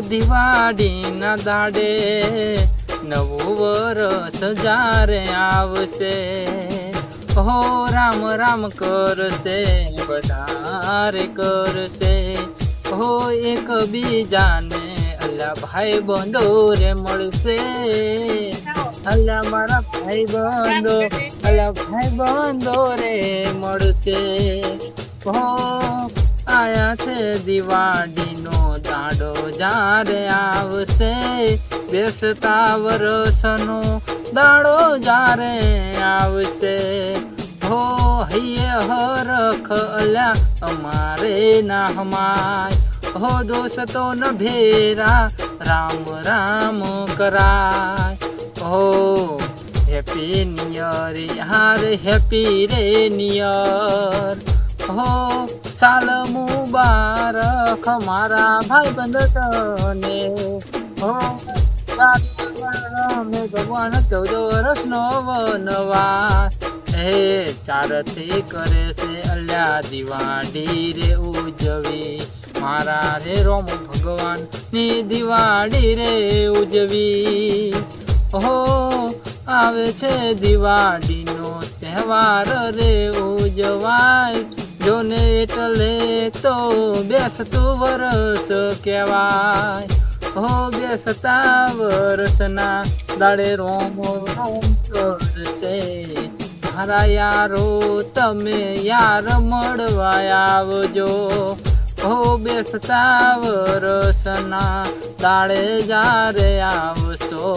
દિવાળીના દાડે નવું વરસ જારે આવશે. હો રામ રામ કરશે વધારે કરશે. હો એક બીજાને અલ્લા ભાઈ બંધો રે મળશે. અલ્લા મારા ભાઈ બંધો અલ્લા ભાઈ બંધો રે મળશે. હો આયા છે દિવાળીનો દાડો જ્યારે આવશે બેસતા વરસનો દાડો જ્યારે આવશે. હો હૈયે હરખ અલ્યા અમારે ના હમાય હો દોસ્તો ન ભેરા, રામ રામ કરાય. હો હેપી નિયર, યાર હેપી રે નિયર. હો સાલ મુબારક મારા ભાઈ બંધ તને અમે ભગવાન ચૌદ વર્ષનો વનવાસ. હે ચારથી કરે છે અલ્યા દિવાળી રે ઉજવી. મારા રે રોમ ભગવાનની દિવાળી રે ઉજવી. હો, આવે છે દિવાળીનો તહેવાર રે ઉજવાય. જોને એટલે તો બેસતું વરસ કહેવાય. હો, બેસતા વરસના દાડે રોમ રોમ કરશે. મારા યારો, તમે યાર મળવા આવજો. હો, બેસતા વરસના દાડે જ્યારે આવશો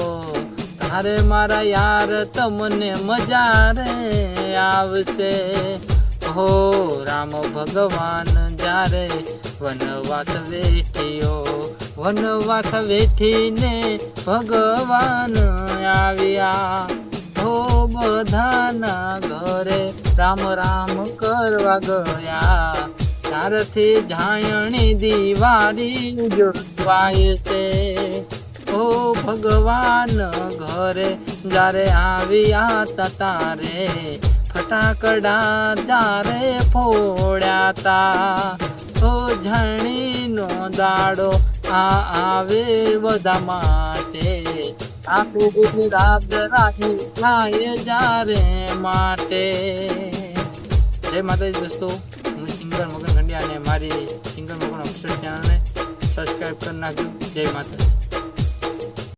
તારે મારા યાર તમને મજા રે આવશે. હો, રામ ભગવાન, જ્યારે વનવાસ વેઠ્યો, વનવાસ વેઠીને ભગવાન આવ્યા. હો બધાના ઘરે રામ રામ કરવા ગયા. ત્યારથી જાયણી દિવાળી ઉજવાય છે. હો ભગવાન ઘરે જ્યારે આવ્યા તારે ફટાકડા ત્યારે ફોડ્યા તા તો જાણીનો દાડો આ આવે બધા માટે. આખું રાખી થાય જ્યારે માટે. જય માતાજી દોસ્તો, હું સિંગર મગન ખંડિયા અને મારી સિંગર મગન અક્ષર ચેનલને સબસ્ક્રાઈબ કરી જય માતાજી.